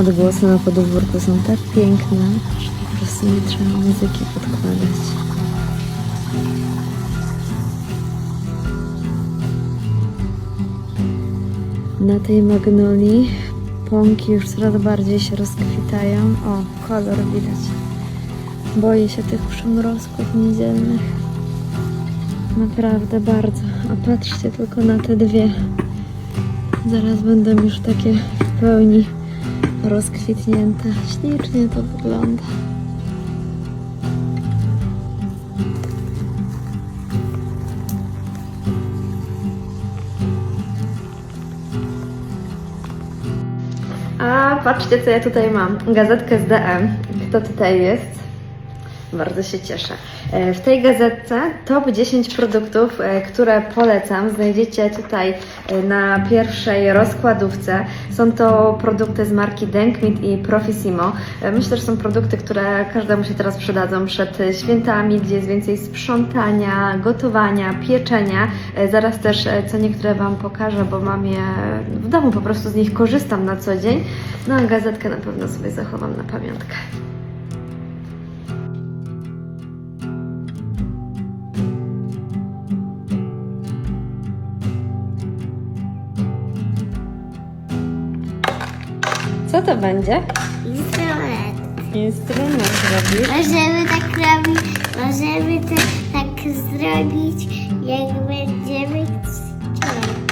Odgłosy na podwórku są tak piękne, że po prostu nie trzeba muzyki podkładać. Na tej magnolii pąki już coraz bardziej się rozkwitają. O, kolor widać. Boję się tych przymrozków niedzielnych. Naprawdę bardzo. A patrzcie tylko na te dwie. Zaraz będą już takie w pełni rozkwitnięte. Ślicznie to wygląda. A patrzcie, co ja tutaj mam. Gazetkę z DM. Kto tutaj jest? Bardzo się cieszę. E, W tej gazetce top 10 produktów, e, które polecam, znajdziecie tutaj e, na pierwszej rozkładówce. Są to produkty z marki Denkmit i Profissimo. Myślę, że są produkty, które każdemu się teraz przydadzą przed świętami, gdzie jest więcej sprzątania, gotowania, pieczenia. Zaraz też co niektóre Wam pokażę, bo mam je w domu, po prostu z nich korzystam na co dzień. No a gazetkę na pewno sobie zachowam na pamiątkę. Co to będzie? Instrument. Instrument robisz. Możemy tak robić, możemy to tak zrobić, jak będziemy chcieli.